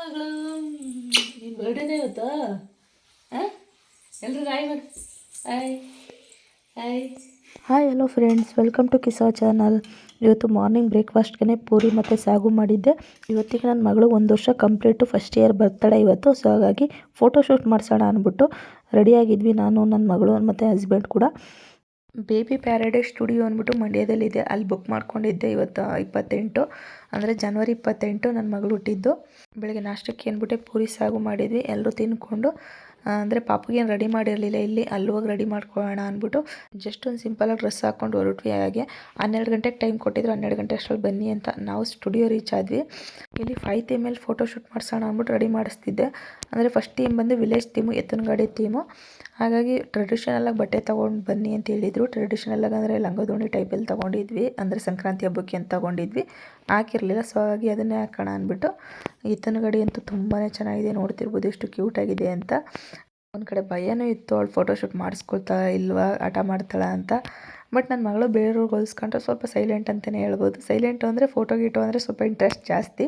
ಮಗಳು. ನಿನ್ನ ಬರ್ಡೇನೇ ಇವತ್ತು ಹಾಂ ಎಲ್ಲರೂ ಹಾಯ್ ಮಾಡಿ. Hi. Hi. Hi hello friends welcome to Kisa channel ಇವತ್ತು ಮಾರ್ನಿಂಗ್ ಬ್ರೇಕ್ಫಾಸ್ಟ್ಗೆ ಪೂರಿ ಮತ್ತು ಸಾಗು ಮಾಡಿದ್ದೆ. ಇವತ್ತಿಗೆ ನನ್ನ ಮಗಳು ಒಂದು ವರ್ಷ ಕಂಪ್ಲೀಟು ಫಸ್ಟ್ ಇಯರ್ ಬರ್ತಾಳೆ ಇವತ್ತು ಸೊ ಹಾಗಾಗಿ ಫೋಟೋಶೂಟ್ ಮಾಡಿಸೋಣ ಅಂದ್ಬಿಟ್ಟು ರೆಡಿಯಾಗಿದ್ವಿ ನಾನು ನನ್ನ ಮಗಳು ಮತ್ತು ಹಸ್ಬೆಂಡ್ ಕೂಡ. ಬೇಬಿ ಪ್ಯಾರಡೈಸ್ ಸ್ಟುಡಿಯೋ ಅಂದ್ಬಿಟ್ಟು ಮಂಡ್ಯದಲ್ಲಿದೆ. ಅಲ್ಲಿ ಬುಕ್ ಮಾಡ್ಕೊಂಡಿದ್ದೆ ಇವತ್ತು ಇಪ್ಪತ್ತೆಂಟು. ಅಂದರೆ ಜನವರಿ ಇಪ್ಪತ್ತೆಂಟು ನನ್ನ ಮಗಳು ಹುಟ್ಟಿದ್ದು. ಬೆಳಗ್ಗೆ ನಾಷ್ಟಕ್ಕೆ ಅಂದ್ಬಿಟ್ಟೆ ಪೂರಿ ಸಾಗು ಮಾಡಿದ್ವಿ. ಎಲ್ಲರೂ ತಿನ್ಕೊಂಡು ಅಂದರೆ ಪಾಪುಗೇನು ರೆಡಿ ಮಾಡಿರಲಿಲ್ಲ, ಇಲ್ಲಿ ಅಲ್ಲಿ ಹೋಗಿ ರೆಡಿ ಮಾಡ್ಕೊಳ್ಳೋಣ ಅಂದ್ಬಿಟ್ಟು ಜಸ್ಟ್ ಒಂದು ಸಿಂಪಲಾಗಿ ಡ್ರೆಸ್ ಹಾಕ್ಕೊಂಡು ಹೊರಟ್ವಿ. ಹಾಗೆ ಹನ್ನೆರಡು ಗಂಟೆಗೆ ಟೈಮ್ ಕೊಟ್ಟಿದ್ರು, ಹನ್ನೆರಡು ಗಂಟೆ ಅಷ್ಟರಲ್ಲಿ ಬನ್ನಿ ಅಂತ ನಾವು ಸ್ಟುಡಿಯೋ ರೀಚ್ ಆದ್ವಿ. ಇಲ್ಲಿ ಫೈವ್ ಫೋಟೋ ಶೂಟ್ ಮಾಡಿಸೋಣ ಅಂದ್ಬಿಟ್ಟು ರೆಡಿ ಮಾಡಿಸ್ತಿದ್ದೆ. ಅಂದರೆ ಫಸ್ಟ್ ಟೀಮ್ ಬಂದು ವಿಲೇಜ್ ಥೀಮು ಎತ್ತನಗಾಡಿ ಥೀಮು ಹಾಗಾಗಿ ಟ್ರೆಡಿಷನಲಾಗಿ ಬಟ್ಟೆ ತೊಗೊಂಡು ಬನ್ನಿ ಅಂತ ಹೇಳಿದರು. ಟ್ರೆಡಿಷನಲಾಗಿ ಅಂದರೆ ಲಂಗದೋಣಿ ಟೈಪಲ್ಲಿ ತೊಗೊಂಡಿದ್ವಿ. ಅಂದರೆ ಸಂಕ್ರಾಂತಿ ಹಬ್ಬಕ್ಕೆ ಅಂತ ತೊಗೊಂಡಿದ್ವಿ. ಹಾಕಿರಲಿಲ್ಲ. ಸೊ ಹಾಗಾಗಿ ಅದನ್ನೇ ಹಾಕೋಣ ಅಂದ್ಬಿಟ್ಟು ಈತನ ಗಡಿ ಅಂತೂ ತುಂಬಾ ಚೆನ್ನಾಗಿದೆ. ನೋಡ್ತಿರ್ಬೋದು ಎಷ್ಟು ಕ್ಯೂಟಾಗಿದೆ ಅಂತ. ಒಂದು ಕಡೆ ಭಯನೂ ಇತ್ತು. ಅವಳು ಫೋಟೋಶೂಟ್ ಮಾಡಿಸ್ಕೊಳ್ತಾ ಇಲ್ವಾ ಆಟ ಮಾಡ್ತಾಳ ಅಂತ. ಬಟ್ ನನ್ನ ಮಗಳು ಬೇರೆಯವ್ರಿಗೆ ಹೋಲಿಸ್ಕೊಂಡ್ರೆ ಸ್ವಲ್ಪ ಸೈಲೆಂಟ್ ಅಂತಲೇ ಹೇಳ್ಬೋದು. ಸೈಲೆಂಟು ಅಂದರೆ ಫೋಟೋ ಗೀಟೋ ಅಂದರೆ ಸ್ವಲ್ಪ ಇಂಟ್ರೆಸ್ಟ್ ಜಾಸ್ತಿ.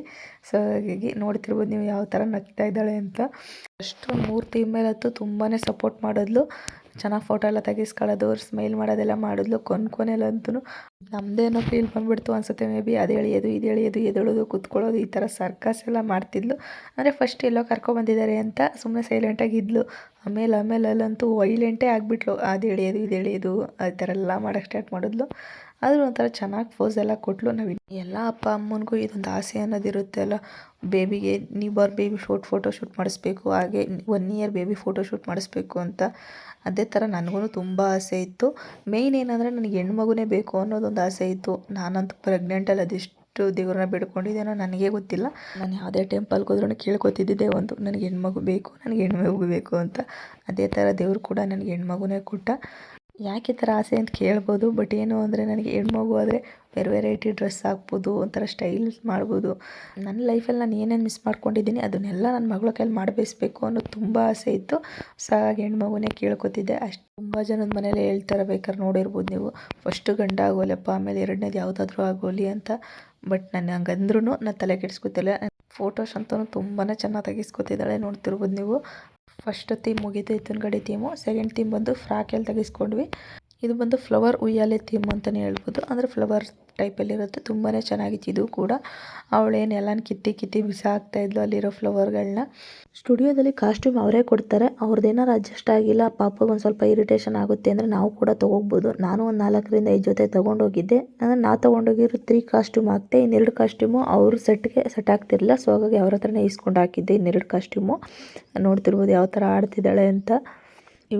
ಸೊ ಹಾಗಾಗಿ ನೋಡ್ತಿರ್ಬೋದು ನೀವು ಯಾವ ಥರ ನಗ್ತಾ ಇದ್ದಾಳೆ ಅಂತ. ಅಷ್ಟು ಮೂರು ತಿಂಗಳ ಮೇಲೆ ಹತ್ತು ತುಂಬಾ ಸಪೋರ್ಟ್ ಮಾಡಿದ್ಲು. ಚೆನ್ನಾಗಿ ಫೋಟೋ ಎಲ್ಲ ತೆಗಿಸ್ಕೊಳ್ಳೋದು ಸ್ಮೈಲ್ ಮಾಡೋದೆಲ್ಲ ಮಾಡಿದ್ಲು ಕೊನೆ ಕೊನೆಲಂತೂ ನಮ್ಮದೇನೋ ಫೀಲ್ ಬಂದುಬಿಡ್ತು ಅನ್ಸುತ್ತೆ ಮೇ ಬಿ ಅದು ಎಳೆಯೋದು ಇದು ಎಳೆಯೋದು ಎದ್ದೇಳೋದು ಕೂತ್ಕೊಳ್ಳೋದು, ಈ ಥರ ಸರ್ಕಸ್ ಎಲ್ಲ ಮಾಡ್ತಿದ್ಲು. ಅಂದರೆ ಫಸ್ಟ್ ಎಲ್ಲೋ ಕರ್ಕೊಬಂದಿದ್ದಾರೆ ಅಂತ ಸುಮ್ಮನೆ ಸೈಲೆಂಟಾಗಿ ಇದ್ಲು. ಆಮೇಲೆ ಆಮೇಲೆ ಅಲ್ಲಂತೂ ವೈಲೆಂಟೇ ಆಗಿಬಿಟ್ಲು. ಅದು ಎಳೆಯೋದು ಇದು ಎಳೆಯೋದು ಆ ಥರ ಎಲ್ಲ ಮಾಡೋಕ್ಕೆ ಸ್ಟಾರ್ಟ್ ಮಾಡಿದ್ಲು. ಆದರೂ ಒಂಥರ ಚೆನ್ನಾಗಿ ಫೋಸ್ ಎಲ್ಲ ಕೊಟ್ಟಳು ನಾವು ಎಲ್ಲ ಅಪ್ಪ ಅಮ್ಮನಿಗೂ ಇದೊಂದು ಆಸೆ ಅನ್ನೋದು ಇರುತ್ತೆ ಅಲ್ಲ. ಬೇಬಿಗೆ newborn baby shoot photo shoot ಮಾಡಿಸ್ಬೇಕು, ಹಾಗೆ one year baby photo shoot ಮಾಡಿಸ್ಬೇಕು ಅಂತ ಅದೇ ಥರ ನನಗೂ ತುಂಬ ಆಸೆ ಇತ್ತು. ಮೇಯ್ನ್ ಏನಂದರೆ ನನಗೆ ಹೆಣ್ಮಗುನೇ ಬೇಕು ಅನ್ನೋದೊಂದು ಆಸೆ ಇತ್ತು. ನಾನಂತೂ ಪ್ರೆಗ್ನೆಂಟಲ್ಲಿ ಅದೆಷ್ಟು ದೇವ್ರನ್ನ ಬೇಡ್ಕೊಂಡಿದ್ದೇನೋ ನನಗೆ ಗೊತ್ತಿಲ್ಲ. ನಾನು ಯಾವುದೇ ಟೆಂಪಲ್ಗೆ ಹೋದ್ರೂ ಕೇಳ್ಕೊತಿದ್ದಿದ್ದೆ ಒಂದು, ನನಗೆ ಹೆಣ್ಮಗು ಬೇಕು, ನನಗೆ ಹೆಣ್ಮಗು ಬೇಕು ಅಂತ. ಅದೇ ಥರ ದೇವ್ರು ಕೂಡ ನನಗೆ ಹೆಣ್ಮಗುನೇ ಕೊಟ್ಟ. ಯಾಕೆ ಈ ಥರ ಆಸೆ ಅಂತ ಕೇಳ್ಬೋದು ಬಟ್ ಏನು ಅಂದರೆ ನನಗೆ ಹೆಣ್ಮಗು ಆದರೆ ಬೇರೆ ವೆರೈಟಿ ಡ್ರೆಸ್ ಹಾಕ್ಬೋದು, ಒಂಥರ ಸ್ಟೈಲ್ಸ್ ಮಾಡ್ಬೋದು. ನನ್ನ ಲೈಫಲ್ಲಿ ನಾನು ಏನೇನು ಮಿಸ್ ಮಾಡ್ಕೊಂಡಿದ್ದೀನಿ ಅದನ್ನೆಲ್ಲ ನನ್ನ ಮಗಳ ಕೈಲಿ ಮಾಡಬೇಯಿಸ್ಬೇಕು ಅನ್ನೋದು ತುಂಬ ಆಸೆ ಇತ್ತು. ಸೊ ಹೆಣ್ಮಗುನೇ ಕೇಳ್ಕೊತಿದ್ದೆ. ಅಷ್ಟು ತುಂಬ ಜನದ ಮನೇಲಿ ಹೇಳ್ತಾರೆ ಬೇಕಾದ್ರೆ ನೋಡಿರ್ಬೋದು ನೀವು. ಫಸ್ಟು ಗಂಡ ಆಗೋಲಪ್ಪ, ಆಮೇಲೆ ಎರಡನೇದು ಯಾವುದಾದ್ರೂ ಆಗೋಲಿ ಅಂತ. ಬಟ್ ನಾನು ಹಂಗಂದ್ರೂ ನಾನು ತಲೆ ಕೆಡಿಸ್ಕೊತಿಲ್ಲ. ಫೋಟೋಸ್ ಅಂತೂ ತುಂಬಾ ಚೆನ್ನಾಗಿ ತೆಗೆಸ್ಕೊತಿದ್ದಾಳೆ, ನೋಡ್ತಿರ್ಬೋದು ನೀವು. ಫಸ್ಟ್ ಥೀಮ್ ಮುಗೀತು ಎತ್ತಿನ ತೀಮು ಸೆಕೆಂಡ್ ಥೀಮ್ ಬಂದು ಫ್ರಾಕ್ ಎಲ್ಲ ತೆಗಿಸ್ಕೊಂಡ್ವಿ. ಇದು ಬಂದು ಫ್ಲವರ್ ಉಯ್ಯಾಲೆ ಥೀಮ್ ಅಂತಲೇ ಹೇಳ್ಬೋದು. ಅಂದರೆ ಫ್ಲವರ್ ಟೈಪಲ್ಲಿರುತ್ತೆ ತುಂಬಾ ಚೆನ್ನಾಗಿತ್ತು ಇದು ಕೂಡ. ಅವಳೇನು ಎಲ್ಲನ ಕಿತ್ತಿ ಕಿತ್ತಿ ಬಿಸಾಕ್ತಾ ಇದ್ಲು ಅಲ್ಲಿರೋ ಫ್ಲವರ್ಗಳನ್ನ ಸ್ಟುಡಿಯೋದಲ್ಲಿ ಕಾಸ್ಟ್ಯೂಮ್ ಅವರೇ ಕೊಡ್ತಾರೆ. ಅವ್ರದ್ದೇನಾರು ಅಡ್ಜಸ್ಟ್ ಆಗಿಲ್ಲ ಪಾಪಗೆ ಒಂದು ಸ್ವಲ್ಪ ಇರಿಟೇಷನ್ ಆಗುತ್ತೆ ಅಂದರೆ ನಾವು ಕೂಡ ತೊಗೋಬೋದು ನಾನು ಒಂದು ನಾಲ್ಕರಿಂದ ಐದು ಜೊತೆ ತೊಗೊಂಡೋಗಿದ್ದೆ. ಅಂದರೆ ನಾ ತೊಗೊಂಡೋಗಿರೋ ತ್ರೀ ಕಾಸ್ಟ್ಯೂಮ್ ಹಾಕ್ತೆ ಇನ್ನೆರಡು ಕಾಸ್ಟ್ಯೂಮು ಅವರು ಸೆಟ್ಗೆ ಸೆಟ್ ಆಗ್ತಿರಲಿಲ್ಲ. ಸೊ ಹಾಗಾಗಿ ಅವ್ರ ಹತ್ರನೇ ಇಸ್ಕೊಂಡು ಹಾಕಿದ್ದೆ ಇನ್ನೆರಡು ಕಾಸ್ಟ್ಯೂಮು. ನೋಡ್ತಿರ್ಬೋದು ಯಾವ ಥರ ಆಡ್ತಿದ್ದಾಳೆ ಅಂತ.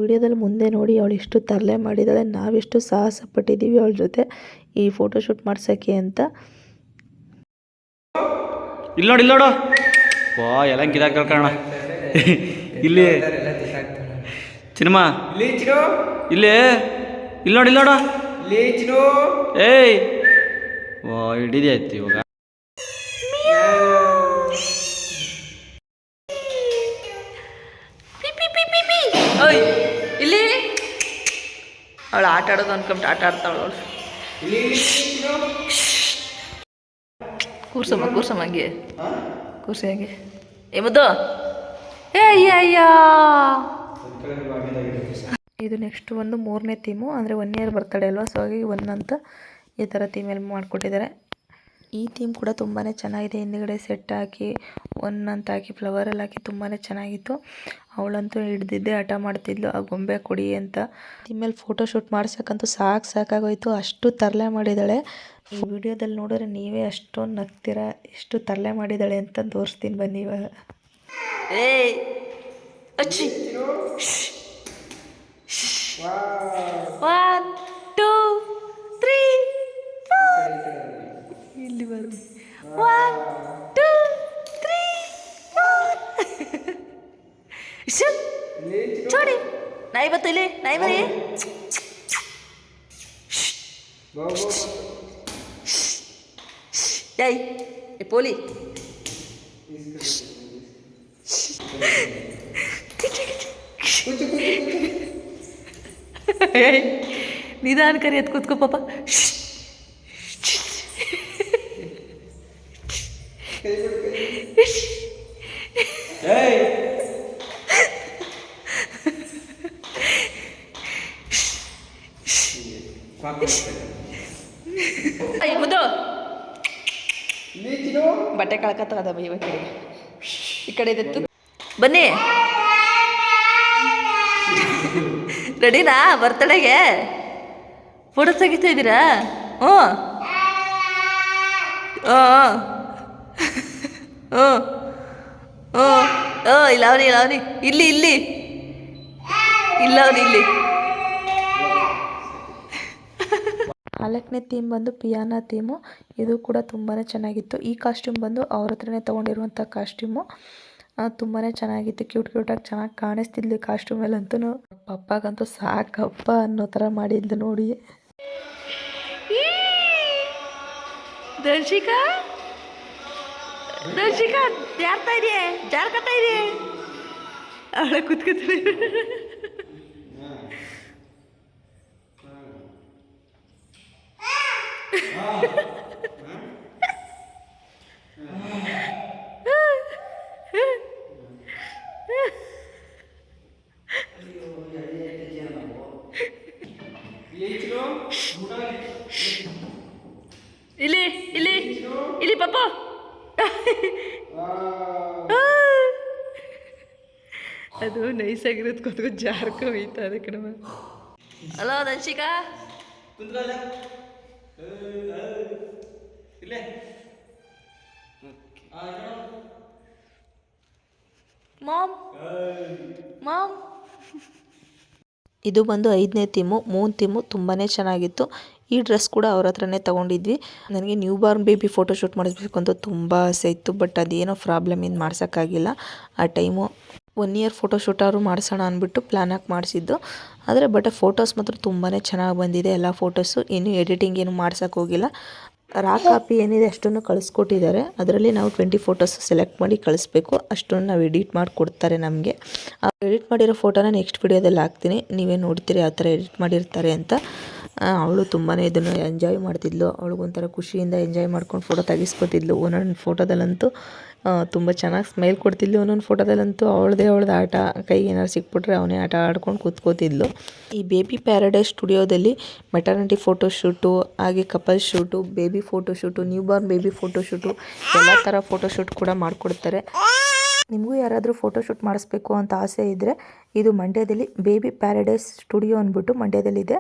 ವಿಡಿಯೋದಲ್ಲಿ ಮುಂದೆ ನೋಡಿ ಅವಳು ಇಷ್ಟು ತರಲೆ ಮಾಡಿದ್ದಾಳೆ ನಾವೆಷ್ಟು ಸಾಹಸ ಪಟ್ಟಿದ್ದೀವಿ ಅವಳ ಜೊತೆ ಈ ಫೋಟೋಶೂಟ್ ಮಾಡ್ಸೋಕ್ಕೆ ಅಂತ. ಇಲ್ಲಿ ನೋಡಿ ಇಲ್ಲಿ ನೋಡು. ವಾ ಎಲ್ಲ ಗಿರಾಕ್ ಕಳ್ಕೋಣ ಇಲ್ಲಿ ಸಿನಿಮಾ ಇಲ್ಲಿ ಇಲ್ಲಿ ನೋಡಿ ಇಲ್ಲಿ ನೋಡು. ಏಯ್. ವಾ ಹಿಡಿದೆ ಆಯ್ತು ಇವಾಗ. ಅವಳು ಅನ್ಕೊಂಡು ಆಟ ಆಡ್ತಾವಳು ಕೂರ್ಸಮ್ಮ ಕೂರ್ಸಮ್ಮ ಹಂಗೆ. ಕೂರ್ಸಿ ಹಂಗೆ. ಏ, ಮುದ್ದು. ಏ, ಅಯ್ಯ ಇದು ನೆಕ್ಸ್ಟ್ ಒಂದು ಮೂರನೇ ಥೀಮು ಅಂದರೆ ಒನ್ ಇಯರ್ ಬರ್ತಡೆ ಅಲ್ವಾ? ಸೊ ಹಾಗಾಗಿ ಒನ್ ಅಂತ ಈ ಥರ ಥೀಮಲ್ಲಿ ಮಾಡಿಕೊಟ್ಟಿದ್ದಾರೆ. ಈ ಥೀಮ್ ಕೂಡ ತುಂಬಾ ಚೆನ್ನಾಗಿದೆ. ಹಿಂದುಗಡೆ ಸೆಟ್ ಹಾಕಿ ಒನ್ ಅಂತ ಹಾಕಿ ಫ್ಲವರಲ್ಲಿ ಹಾಕಿ ತುಂಬಾ ಚೆನ್ನಾಗಿತ್ತು. ಅವಳಂತೂ ಹಿಡ್ದಿದ್ದೆ ಹಠ ಮಾಡ್ತಿದ್ಲು ಆ ಗೊಂಬೆ ಕೊಡಿ ಅಂತ. ಇನ್ಮೇಲೆ ಫೋಟೋ ಶೂಟ್ ಮಾಡ್ಸೋಕ್ಕಂತೂ ಸಾಕು ಸಾಕಾಗೋಯ್ತು. ಅಷ್ಟು ತರಲೆ ಮಾಡಿದ್ದಾಳೆ. ಈ ವಿಡಿಯೋದಲ್ಲಿ ನೋಡಿದ್ರೆ ನೀವೇ ಅಷ್ಟೊಂದು ನಗ್ತೀರ? ಎಷ್ಟು ತರಲೆ ಮಾಡಿದ್ದಾಳೆ ಅಂತ ತೋರಿಸ್ತೀನಿ ಬನ್ನಿ ಇವಾಗ. ಏಯ್! ಇಲ್ಲಿ ಬರು ಒನ್ ಟೂ ತ್ರೀ ಚೋಡಿ ನಾಯಿ ಬತ್ತು ಇಲ್ಲಿ ನಾಯಿ ಬರೀ ಏಯ್ ಏ ಪೋಲಿ ನಿಧಾನ ಕರಿ ಎತ್ ಕೂತ್ಕೋ ಪಾಪ ಮುದ್ದು ಬಟ್ಟೆ ಕಳ್ಕತ್ತದ ಇವ ಕಡೆ ಈ ಕಡೆ ಇದತ್ತು ಬನ್ನಿ. ರೆಡಿನಾ? ಬರ್ತಡೆಗೆ ಫೋಟೋ ತೆಗಿತಾ ಇದ್ದೀರಾ? ಹ್ಞೂ ಹಾಂ ಹ್ಞೂ ಹ್ಞೂ ಹ್ಞೂ ಇಲ್ಲ ಅವನಿ ಇಲ್ಲ ಅವನಿ. ಇಲ್ಲಿ ಇಲ್ಲಿ. ಇಲ್ಲ ಅವನಿ ಇಲ್ಲಿ. ನಾಲ್ಕನೇ ಥೀಮ್ ಬಂದು ಪಿಯಾನಾ ಥೀಮು ಇದು ಕೂಡ ತುಂಬಾ ಚೆನ್ನಾಗಿತ್ತು. ಈ ಕಾಸ್ಟ್ಯೂಮ್ ಬಂದು ಅವ್ರ ಹತ್ರನೇ ತೊಗೊಂಡಿರುವಂಥ ಕಾಸ್ಟ್ಯೂಮು ತುಂಬಾ ಚೆನ್ನಾಗಿತ್ತು. ಕ್ಯೂಟ್ ಕ್ಯೂಟಾಗಿ ಚೆನ್ನಾಗಿ ಕಾಣಿಸ್ತಿದ್ಲು ಕಾಸ್ಟ್ಯೂಮಲ್ಲಂತೂ ಪಪ್ಪಾಗಂತೂ ಸಾಕಪ್ಪ ಅನ್ನೋ ಥರ ಮಾಡಿದ್ಲು ನೋಡಿ. ದರ್ಶಿಕಾ? ದರ್ಶಿಕಾ ಜಾರ್ತಾ ಇದೆಯೇ? ಜಾರ್ಕತ್ತಾ ಇದೆಯೇ? ಅವಳ ಕೂತ್ಕೊತಾರೆ ಇಲ್ಲಿ ಇಲ್ಲಿ ಇಲ್ಲಿ ಪಪ್ಪ. ಅದು ನೈಸಾಗಿರೋದು ಕೂತ್ಕೊಂಡು ಜಾರ್ಕ ಹೋಯ್ತಾ ಅದಕ್ಕೆ ನಮ್ಮ ಹಲೋ ದರ್ಶಿಕಾ ಮಾಮ್. ಮಾಮ್. ಇದು ಬಂದು ಐದನೇ ತಿಮ್ಮು, ಮೂನ್ ತಿಮ್ಮು ತುಂಬಾ ಚೆನ್ನಾಗಿತ್ತು. ಈ ಡ್ರೆಸ್ ಕೂಡ ಅವ್ರ ಹತ್ರನೇ ತೊಗೊಂಡಿದ್ವಿ. ನನಗೆ new Born baby photo shoot ಮಾಡಿಸ್ಬೇಕು ಅಂತ ತುಂಬ ಆಸೆ ಇತ್ತು, ಬಟ್ ಅದೇನೋ ಪ್ರಾಬ್ಲಮಿಂದ ಮಾಡ್ಸೋಕ್ಕಾಗಿಲ್ಲ. ಆ ಟೈಮು ಒನ್ ಇಯರ್ ಫೋಟೋ ಶೂಟಾದ್ರು ಮಾಡಿಸೋಣ ಅಂದ್ಬಿಟ್ಟು ಪ್ಲ್ಯಾನ್ ಹಾಕಿ ಮಾಡಿಸಿದ್ದು. ಆದರೆ ಬಟ್ ಫೋಟೋಸ್ ಮಾತ್ರ ತುಂಬಾ ಚೆನ್ನಾಗಿ ಬಂದಿದೆ, ಎಲ್ಲ ಫೋಟೋಸು. ಇನ್ನೂ ಎಡಿಟಿಂಗ್ ಏನು ಮಾಡ್ಸೋಕೆ ಹೋಗಿಲ್ಲ. ರಾ ಕಾಪಿ ಏನಿದೆ ಅಷ್ಟನ್ನು ಕಳಿಸ್ಕೊಟ್ಟಿದ್ದಾರೆ. ಅದರಲ್ಲಿ ನಾವು ಟ್ವೆಂಟಿ ಫೋಟೋಸ್ ಸೆಲೆಕ್ಟ್ ಮಾಡಿ ಕಳಿಸ್ಬೇಕು. ಅಷ್ಟನ್ನು ನಾವು ಎಡಿಟ್ ಮಾಡಿ ಕೊಡ್ತಾರೆ ನಮಗೆ ಎಡಿಟ್ ಮಾಡಿರೋ ಫೋಟೋನ ನೆಕ್ಸ್ಟ್ ವಿಡಿಯೋದಲ್ಲಿ ಹಾಕ್ತೀನಿ. ನೀವೇ ನೋಡ್ತೀರಿ ಯಾವ ಥರ ಎಡಿಟ್ ಮಾಡಿರ್ತಾರೆ ಅಂತ. ಅವಳು ತುಂಬಾ ಇದನ್ನು ಎಂಜಾಯ್ ಮಾಡ್ತಿದ್ಲು. ಅವಳಿಗೊಂಥರ ಖುಷಿಯಿಂದ ಎಂಜಾಯ್ ಮಾಡ್ಕೊಂಡು ಫೋಟೋ ತೆಗಿಸ್ಕೊತಿದ್ಲು ಒಂದೊಂದು ಫೋಟೋದಲ್ಲಂತೂ ತುಂಬ ಚೆನ್ನಾಗಿ ಸ್ಮೈಲ್ ಕೊಡ್ತಿದ್ಲು. ಒಂದೊಂದು ಫೋಟೋದಲ್ಲಂತೂ ಅವಳದೇ ಅವಳದು ಆಟ. ಕೈಗೆ ಏನಾದ್ರು ಸಿಕ್ಬಿಟ್ರೆ ಅವನೇ ಆಟ ಆಡ್ಕೊಂಡು ಕೂತ್ಕೋತಿದ್ಲು. ಈ ಬೇಬಿ ಪ್ಯಾರಡೈಸ್ ಸ್ಟುಡಿಯೋದಲ್ಲಿ ಮೆಟರ್ನಿಟಿ ಫೋಟೋ ಶೂಟು ಹಾಗೆ couple shoot baby photo shoot newborn baby photo shoot ಎಲ್ಲ ಥರ ಫೋಟೋ ಶೂಟ್ ಕೂಡ ಮಾಡಿಕೊಡ್ತಾರೆ. ನಿಮಗೂ ಯಾರಾದರೂ ಫೋಟೋಶೂಟ್ ಮಾಡಿಸ್ಬೇಕು ಅಂತ ಆಸೆ ಇದ್ದರೆ ಇದು ಮಂಡ್ಯದಲ್ಲಿ ಬೇಬಿ ಪ್ಯಾರಡೈಸ್ ಸ್ಟುಡಿಯೋ ಅಂದ್ಬಿಟ್ಟು ಮಂಡ್ಯದಲ್ಲಿದೆ.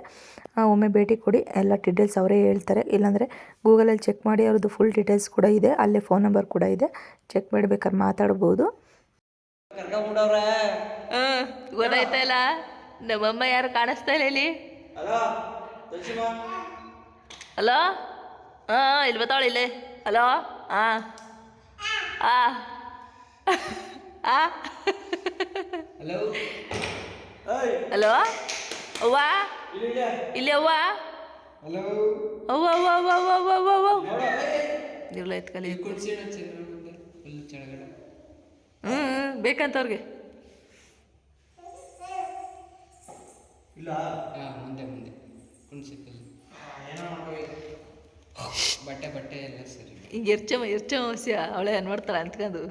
ಒಮ್ಮೆ ಭೇಟಿ ಕೊಡಿ ಎಲ್ಲ ಡೀಟೇಲ್ಸ್ ಅವರೇ ಹೇಳ್ತಾರೆ. ಇಲ್ಲಾಂದರೆ ಗೂಗಲಲ್ಲಿ ಚೆಕ್ ಮಾಡಿ ಅವ್ರದ್ದು ಫುಲ್ ಡೀಟೇಲ್ಸ್ ಕೂಡ ಇದೆ ಅಲ್ಲೇ ಫೋನ್ ನಂಬರ್ ಕೂಡ ಇದೆ. ಚೆಕ್ ಮಾಡ್ಬೇಕಾದ್ರೆ ಮಾತಾಡ್ಬೋದು. ನಮ್ಮಮ್ಮ ಯಾರು ಕಾಣಿಸ್ತಾ ಇಲ್ಲ ಇಲ್ಲಿ? ಹಲೋ ಹಾಂ ಇಲ್ಲಿ ಬರ್ತಾವಳ ಇಲ್ಲೇ. ಹಲೋ? ಹಾಂ. ಹಾಂ. ಆ ಹಲೋ ಅವ್ವ? ಇಲ್ಲಿ ಇಲ್ಲೇ. ಇಲ್ಲಿ ಅವ್ವ? ಹಲೋ ಅವ್ವ ಅವ್ವ ಅವ್ವ ಅವ್ವ ಅವ್ವ ಅವ್ವ ಅವ್ವ. ಇರ್ಲ ಎತ್ಕಲಿ ಕೆಳಗಡೆ. ಬೇಕಂತವ್ರಿಗೆ ಇಲ್ಲ? ಹಾಂ ಮುಂದೆ ಮುಂದೆ. ಬಟ್ಟೆ ಬಟ್ಟೆ ಎಲ್ಲ ಸರಿ. ಹಿಂಗೆ ಎರ್ಚಮ್ಮ ಎರ್ಚಮ್ಮ ಹೊಸ್ಯ ಅವಳೆ ನೋಡ್ತಾಳೆ ಅಂತ್ಕೊಂಡು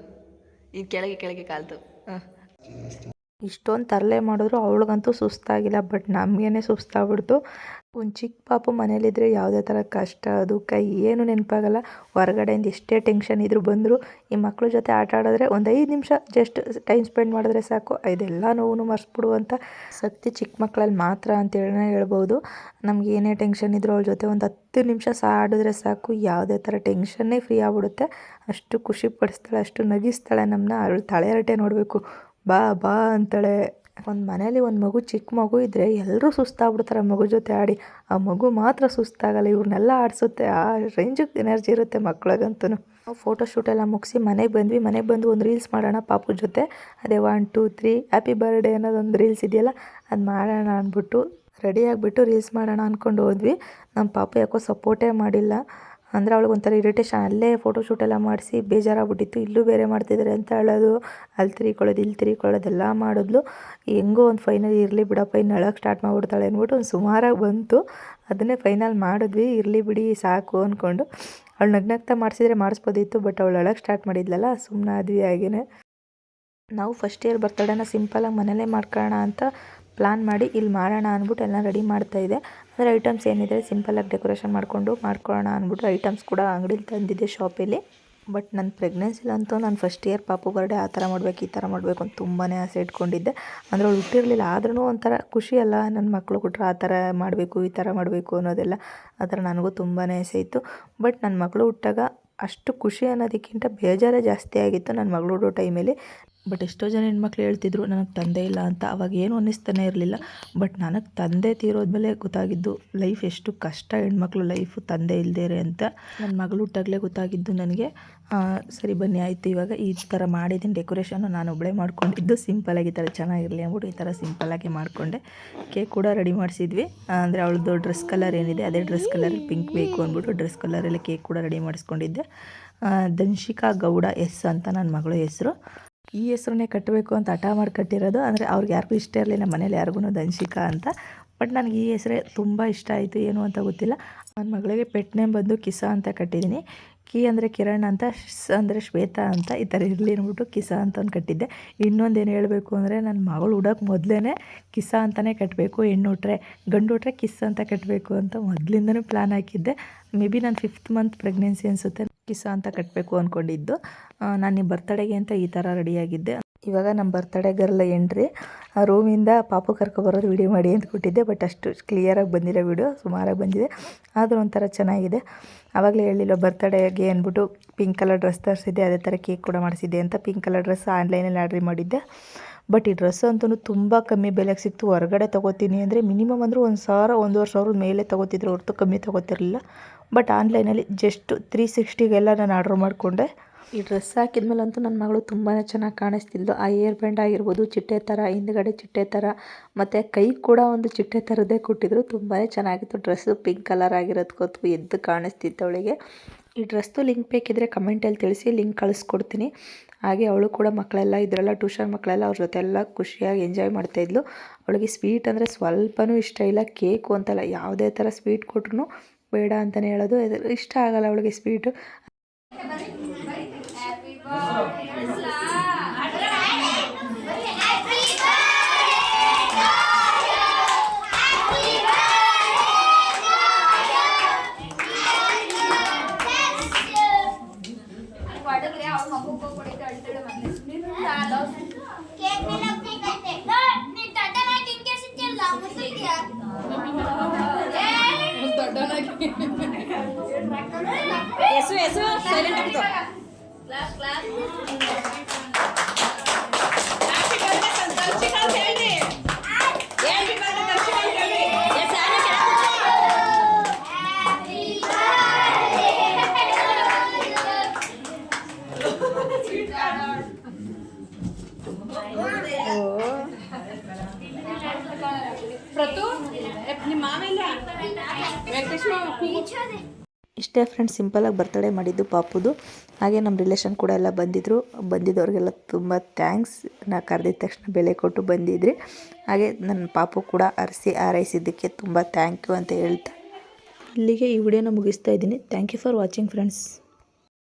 ಈಗ ಕೆಳಗೆ ಕೆಳಗೆ ಕಾಲ್ತು ಹಾಂ ಇಷ್ಟೊಂದು ತರಲೆ ಮಾಡಿದ್ರು, ಅವಳಿಗಂತೂ ಸುಸ್ತಾಗಿಲ್ಲ ಬಟ್ ನಮಗೇನೆ ಸುಸ್ತಾಗ್ಬಿಡ್ತು. ಒಂದು ಚಿಕ್ಕ ಪಾಪು ಮನೇಲಿದ್ದರೆ ಯಾವುದೇ ಥರ ಕಷ್ಟ ದುಃಖ ಏನು ನೆನಪಾಗಲ್ಲ. ಹೊರಗಡೆಯಿಂದ ಎಷ್ಟೇ ಟೆನ್ಷನ್ ಇದ್ದರೂ ಬಂದರು, ಈ ಮಕ್ಕಳ ಜೊತೆ ಆಟ ಆಡಿದ್ರೆ ಒಂದು ಐದು ನಿಮಿಷ ಜಸ್ಟ್ ಟೈಮ್ ಸ್ಪೆಂಡ್ ಮಾಡಿದ್ರೆ ಸಾಕು. ಇದೆಲ್ಲ ನೋವು ಮರ್ಸ್ಬಿಡುವಂಥ ಶಕ್ತಿ ಚಿಕ್ಕ ಮಕ್ಕಳಲ್ಲಿ ಮಾತ್ರ ಅಂತೇಳೇ ಹೇಳ್ಬೋದು. ನಮ್ಗೆ ಏನೇ ಟೆನ್ಷನ್ ಇದ್ದರೂ ಅವ್ಳ ಜೊತೆ ಒಂದು ಹತ್ತು ನಿಮಿಷ ಸಹ ಆಡಿದ್ರೆ ಸಾಕು. ಯಾವುದೇ ಥರ ಟೆನ್ಷನ್ನೇ ಫ್ರೀ ಆಗ್ಬಿಡುತ್ತೆ. ಅಷ್ಟು ಖುಷಿ ಪಡಿಸ್ತಾಳೆ, ಅಷ್ಟು ನಗಿಸ್ತಾಳೆ ನಮ್ಮನ್ನ ಅವಳು ತಲೆಹರಟೆ ನೋಡಬೇಕು. ಬಾ ಬಾ ಅಂತಳೆ. ಒಂದು ಮನೇಲಿ ಒಂದು ಮಗು ಚಿಕ್ಕ ಮಗು ಇದ್ದರೆ ಎಲ್ಲರೂ ಸುಸ್ತಾಗ್ಬಿಡ್ತಾರೆ ಮಗು ಜೊತೆ ಆಡಿ. ಆ ಮಗು ಮಾತ್ರ ಸುಸ್ತಾಗಲ್ಲ ಇವ್ರನ್ನೆಲ್ಲ ಆಡಿಸುತ್ತೆ. ಆ ರೇಂಜಿಗೆ ಎನರ್ಜಿ ಇರುತ್ತೆ ಮಕ್ಳಿಗಂತೂ ನಾವು ಫೋಟೋ ಶೂಟ್ ಎಲ್ಲ ಮುಗಿಸಿ ಮನೆಗೆ ಬಂದ್ವಿ. ಮನೆಗೆ ಬಂದು ಒಂದು ರೀಲ್ಸ್ ಮಾಡೋಣ ಪಾಪು ಜೊತೆ. ಅದೇ one two three happy birthday ಅನ್ನೋದೊಂದು ರೀಲ್ಸ್ ಇದೆಯಲ್ಲ, ಅದು ಮಾಡೋಣ ಅಂದ್ಬಿಟ್ಟು ರೆಡಿ ಆಗಿಬಿಟ್ಟು ರೀಲ್ಸ್ ಮಾಡೋಣ ಅಂದ್ಕೊಂಡು ಹೋದ್ವಿ. ನಮ್ಮ ಪಾಪು ಯಾಕೋ ಸಪೋರ್ಟೇ ಮಾಡಿಲ್ಲ. ಅಂದರೆ ಅವಳಿಗೆ ಒಂಥರ ಇರಿಟೇಷನ್ ಅಲ್ಲೇ ಫೋಟೋಶೂಟ್ ಎಲ್ಲ ಮಾಡಿಸಿ ಬೇಜಾರಾಗ್ಬಿಟ್ಟಿತ್ತು. ಇಲ್ಲೂ ಬೇರೆ ಮಾಡ್ತಿದ್ದಾರೆ ಅಂತ ಹೇಳೋದು, ಅಲ್ಲಿ ತಿರ್ಕೊಳ್ಳೋದು, ಇಲ್ಲಿ ತಿರ್ಕೊಳ್ಳೋದು, ಎಲ್ಲ ಮಾಡಿದ್ಲು. ಹೆಂಗೋ ಒಂದು ಫೈನಲ್ ಇರಲಿ ಬಿಡಪ್ಪ, ಇನ್ನು ಅಳಕ್ಕೆ ಸ್ಟಾರ್ಟ್ ಮಾಡಿಬಿಡ್ತಾಳೆ ಅಂದ್ಬಿಟ್ಟು ಒಂದು ಸುಮಾರಾಗಿ ಬಂತು. ಅದನ್ನೇ ಫೈನಲ್ ಮಾಡಿದ್ವಿ, ಇರಲಿ ಬಿಡಿ, ಸಾಕು ಅಂದ್ಕೊಂಡು ಅವಳು ನಗ್ನಗ್ತಾ ಮಾಡಿಸಿದ್ರೆ ಮಾಡಿಸ್ಬೋದಿತ್ತು ಬಟ್ ಅವಳು ಅಳಕ್ಕೆ ಸ್ಟಾರ್ಟ್ ಮಾಡಿದ್ಲಲ್ಲ ಸುಮ್ಮನೆ ಆದ್ವಿ ಹಾಗೇನೆ. ನಾವು ಫಸ್ಟ್ ಇಯರ್ ಬರ್ತಡೇನ ಸಿಂಪಲಾಗಿ ಮನೇಲೇ ಮಾಡ್ಕೊಳ್ಳೋಣ ಅಂತ ಪ್ಲ್ಯಾನ್ ಮಾಡಿ, ಇಲ್ಲಿ ಮಾಡೋಣ ಅಂದ್ಬಿಟ್ಟು ಎಲ್ಲ ರೆಡಿ ಮಾಡ್ತಾಯಿದ್ದೆ ಅಂದರೆ ಐಟಮ್ಸ್ ಏನಿದೆ ಸಿಂಪಲಾಗಿ ಡೆಕೋರೇಷನ್ ಮಾಡಿಕೊಂಡು ಮಾಡ್ಕೊಳ್ಳೋಣ ಅಂದ್ಬಿಟ್ಟು ಐಟಮ್ಸ್ ಕೂಡ ಅಂಗಡಿಲಿ ತಂದಿದ್ದೆ ಶಾಪಲ್ಲಿ ಬಟ್ ನನ್ನ ಪ್ರೆಗ್ನೆನ್ಸಿಲಂತೂ ನಾನು ಫಸ್ಟ್ ಇಯರ್ ಪಾಪು ಬರ್ಡೆ ಆ ಥರ ಮಾಡಬೇಕು, ಈ ಥರ ಮಾಡಬೇಕು ಅಂತ ತುಂಬಾ ಆಸೆ ಇಟ್ಕೊಂಡಿದ್ದೆ. ಅಂದರೆ ಅವಳು ಹುಟ್ಟಿರಲಿಲ್ಲ ಆದ್ರೂ ಒಂಥರ ಖುಷಿ ಅಲ್ಲ ನನ್ನ ಮಕ್ಕಳು ಕೊಟ್ಟರೆ ಆ ಥರ ಮಾಡಬೇಕು, ಈ ಥರ ಮಾಡಬೇಕು ಅನ್ನೋದೆಲ್ಲ. ಆ ಥರ ನನಗೂ ತುಂಬಾ ಆಸೆ ಇತ್ತು. ಬಟ್ ನನ್ನ ಮಗಳು ಹುಟ್ಟಾಗ ಅಷ್ಟು ಖುಷಿ ಅನ್ನೋದಕ್ಕಿಂತ ಬೇಜಾರೇ ಜಾಸ್ತಿ ಆಗಿತ್ತು ನನ್ನ ಮಗಳು ಟೈಮಲ್ಲಿ ಬಟ್ ಎಷ್ಟೋ ಜನ ಹೆಣ್ಮಕ್ಳು ಹೇಳ್ತಿದ್ರು, ನನಗೆ ತಂದೆ ಇಲ್ಲ ಅಂತ. ಅವಾಗ ಏನು ಅನ್ನಿಸ್ತಾನೆ ಇರಲಿಲ್ಲ. ಬಟ್ ನನಗೆ ತಂದೆ ತೀರೋದ್ಮೇಲೆ ಗೊತ್ತಾಗಿದ್ದು, ಲೈಫ್ ಎಷ್ಟು ಕಷ್ಟ ಹೆಣ್ಮಕ್ಳು, ಲೈಫು ತಂದೆ ಇಲ್ದೇರೆ ಅಂತ. ನನ್ನ ಮಗಳು ಹುಟ್ಟಾಗಲೇ ಗೊತ್ತಾಗಿದ್ದು ನನಗೆ. ಸರಿ ಬನ್ನಿ, ಆಯಿತು. ಇವಾಗ ಈ ಥರ ಮಾಡಿದ್ದೀನಿ ಡೆಕೋರೇಷನ್ನು ನಾನು ಒಬ್ಬಳೇ ಮಾಡ್ಕೊಂಡಿದ್ದು. ಸಿಂಪಲಾಗಿ ಈ ಥರ ಚೆನ್ನಾಗಿರಲಿ ಅಂದ್ಬಿಟ್ಟು ಈ ಥರ ಸಿಂಪಲಾಗಿ ಮಾಡಿಕೊಂಡೆ. ಕೇಕ್ ಕೂಡ ರೆಡಿ ಮಾಡಿಸಿದ್ವಿ. ಅಂದರೆ ಅವಳದ್ದು ಡ್ರೆಸ್ ಕಲರ್ ಏನಿದೆ, ಅದೇ ಡ್ರೆಸ್ ಕಲರ್ ಪಿಂಕ್ ಬೇಕು ಅಂದ್ಬಿಟ್ಟು ಡ್ರೆಸ್ ಕಲರಲ್ಲಿ ಕೇಕ್ ಕೂಡ ರೆಡಿ ಮಾಡಿಸ್ಕೊಂಡಿದ್ದೆ. ದನ್ಶಿಕಾ ಗೌಡ ಎಸ್ ಅಂತ ನನ್ನ ಮಗಳ ಹೆಸರು. ಈ ಹೆಸ್ರನ್ನೇ ಕಟ್ಟಬೇಕು ಅಂತ ಹಠ ಮಾಡಿ ಕಟ್ಟಿರೋದು. ಅಂದರೆ ಅವ್ರಿಗೆ ಯಾರಿಗೂ ಇಷ್ಟ ಇರಲಿಲ್ಲ, ಮನೇಲಿ ಯಾರಿಗೂ ದಂಶಿಕಾ ಅಂತ. ಬಟ್ ನನಗೆ ಈ ಹೆಸರೇ ತುಂಬ ಇಷ್ಟ ಆಯಿತು, ಏನು ಅಂತ ಗೊತ್ತಿಲ್ಲ. ನನ್ನ ಮಗಳಿಗೆ ಪೆಟ್ ನೇಮ್ ಬಂದು ಕಿಸಾ ಅಂತ ಕಟ್ಟಿದ್ದೀನಿ. ಕಿ ಅಂದರೆ ಕಿರಣ್ ಅಂತ ಶಿಸ್ ಅಂದರೆ ಶ್ವೇತಾ ಅಂತ, ಈ ಥರ ಇರಲಿ ಅಂದ್ಬಿಟ್ಟು ಕಿಸಾ ಅಂತ ಒಂದು ಕಟ್ಟಿದ್ದೆ. ಇನ್ನೊಂದೇನು ಹೇಳಬೇಕು ಅಂದರೆ ನನ್ನ ಮಗಳು ಹುಡೋಕೆ ಮೊದಲೇ ಕಿಸಾ ಅಂತಲೇ ಕಟ್ಟಬೇಕು ಹೆಣ್ಣು ಹುಟ್ರೆ ಗಂಡು ಹುಟ್ಟರೆ ಕಿಸ್ ಅಂತ ಕಟ್ಟಬೇಕು ಅಂತ ಮೊದಲಿಂದನೂ ಪ್ಲ್ಯಾನ್ ಹಾಕಿದ್ದೆ. ಮೇ ಬಿ ನಾನು ಫಿಫ್ತ್ ಮಂತ್ ಪ್ರೆಗ್ನೆನ್ಸಿ ಅನಿಸುತ್ತೆ. ಕಿಸ ಅಂತ ಕಟ್ಟಬೇಕು ಅಂದ್ಕೊಂಡಿದ್ದು ನಾನು ನಿಮ್ಮ ಬರ್ತಡೆಗೆ ಅಂತ ಈ ಥರ ರೆಡಿಯಾಗಿದ್ದೆ ಇವಾಗ ನಮ್ಮ ಬರ್ತಡೇ ಗರ್ಲ್ ಎಂಟ್ರಿ ಆ ರೂಮಿಂದ ಪಾಪು ಕರ್ಕೊಬರೋದು ವಿಡಿಯೋ ಮಾಡಿ ಅಂತ ಕೊಟ್ಟಿದ್ದೆ. ಬಟ್ ಅಷ್ಟು ಕ್ಲಿಯರಾಗಿ ಬಂದಿರೋ ವಿಡಿಯೋ ಸುಮಾರಾಗಿ ಬಂದಿದೆ. ಆದರೂ ಒಂಥರ ಚೆನ್ನಾಗಿದೆ. ಆವಾಗಲೇ ಹೇಳಿಲ್ಲ ಬರ್ತಡೇಗೆ ಅಂದ್ಬಿಟ್ಟು ಪಿಂಕ್ ಕಲರ್ ಡ್ರೆಸ್ ತರಿಸಿದ್ದೆ, ಅದೇ ಥರ ಕೇಕ್ ಕೂಡ ಮಾಡಿಸಿದ್ದೆ ಅಂತ ಪಿಂಕ್ ಕಲರ್ ಡ್ರೆಸ್ ಆನ್ಲೈನಲ್ಲಿ ಆರ್ಡ್ರ್ ಮಾಡಿದ್ದೆ. ಬಟ್ ಈ ಡ್ರೆಸ್ ಅಂತೂ ತುಂಬ ಕಮ್ಮಿ ಬೆಲೆಗೆ ಸಿಕ್ತು. ಹೊರಗಡೆ ತೊಗೋತೀನಿ ಅಂದರೆ ಮಿನಿಮಮ್ ಅಂದರೂ ಒಂದು ಸಾವಿರ, ಒಂದೂವರೆ ಸಾವಿರದ ಮೇಲೆ ತೊಗೋತಿದ್ರು. ಹೊರತು ಕಮ್ಮಿ ತೊಗೋತಿರಲಿಲ್ಲ. ಬಟ್ ಆನ್ಲೈನಲ್ಲಿ ಜಸ್ಟ್ ತ್ರೀ ಸಿಕ್ಸ್ಟಿಗೆಲ್ಲ ನಾನು ಆರ್ಡ್ರ್ ಮಾಡಿಕೊಂಡೆ. ಈ ಡ್ರೆಸ್ ಹಾಕಿದ್ಮೇಲಂತೂ ನನ್ನ ಮಗಳು ತುಂಬಾ ಚೆನ್ನಾಗಿ ಕಾಣಿಸ್ತಿದ್ಲು. ಆ ಏರ್ ಬ್ಯಾಂಡ್ ಆಗಿರ್ಬೋದು, ಚಿಟ್ಟೆ ಥರ ಹಿಂದ್ಗಡೆ ಚಿಟ್ಟೆ ಥರ ಮತ್ತು ಕೈ ಕೂಡ ಒಂದು ಚಿಟ್ಟೆ ಥರದ್ದೇ ಕೊಟ್ಟಿದ್ರು. ತುಂಬಾ ಚೆನ್ನಾಗಿತ್ತು. ಡ್ರೆಸ್ಸು ಪಿಂಕ್ ಕಲರ್ ಆಗಿರೋದಕ್ಕೂ ಎದ್ದು ಕಾಣಿಸ್ತಿತ್ತು ಅವಳಿಗೆ. ಈ ಡ್ರೆಸ್ಸು ಲಿಂಕ್ ಬೇಕಿದ್ರೆ ಕಮೆಂಟಲ್ಲಿ ತಿಳಿಸಿ, ಲಿಂಕ್ ಕಳಿಸ್ಕೊಡ್ತೀನಿ. ಹಾಗೆ ಅವಳು ಕೂಡ ಮಕ್ಕಳೆಲ್ಲ, ಇದ್ರಲ್ಲ ಟ್ಯೂಷನ್ ಮಕ್ಕಳೆಲ್ಲ ಅವ್ರ ಜೊತೆ ಎಲ್ಲ ಖುಷಿಯಾಗಿ ಎಂಜಾಯ್ ಮಾಡ್ತಾಯಿದ್ಲು ಅವಳಿಗೆ ಸ್ವೀಟ್ ಅಂದರೆ ಸ್ವಲ್ಪನೂ ಇಷ್ಟ ಇಲ್ಲ ಕೇಕು ಅಂತಲ್ಲ, ಯಾವುದೇ ಥರ ಸ್ವೀಟ್ ಕೊಟ್ರು ಬೇಡ ಅಂತಲೇ ಹೇಳೋದು. ಇಷ್ಟ ಆಗಲ್ಲ ಅವಳಿಗೆ ಸ್ವೀಟು ಹೆಸರು ಎಸು ಸೈಲೆಂಟ್ ಆಗ್ತದೆ ಇಷ್ಟೇ ಫ್ರೆಂಡ್ಸ್ ಸಿಂಪಲಾಗಿ ಬರ್ತಡೇ ಮಾಡಿದ್ದು ಪಾಪುದು. ಹಾಗೆ ನಮ್ಮ ರಿಲೇಷನ್ ಕೂಡ ಎಲ್ಲ ಬಂದಿದ್ದರು ಬಂದಿದ್ದವ್ರಿಗೆಲ್ಲ ತುಂಬ ಥ್ಯಾಂಕ್ಸ್ ನಾ ಕರೆದಿದ ತಕ್ಷಣ ಬೆಲೆ ಕೊಟ್ಟು ಬಂದಿದ್ರಿ. ಹಾಗೆ ನನ್ನ ಪಾಪು ಕೂಡ ಅರಸಿ ಆರೈಸಿದ್ದಕ್ಕೆ ತುಂಬ ಥ್ಯಾಂಕ್ ಯು ಅಂತ ಹೇಳ್ತಾ ಇಲ್ಲಿಗೆ ಈ ವಿಡಿಯೋನ ಮುಗಿಸ್ತಾ ಇದ್ದೀನಿ. Thank you for watching friends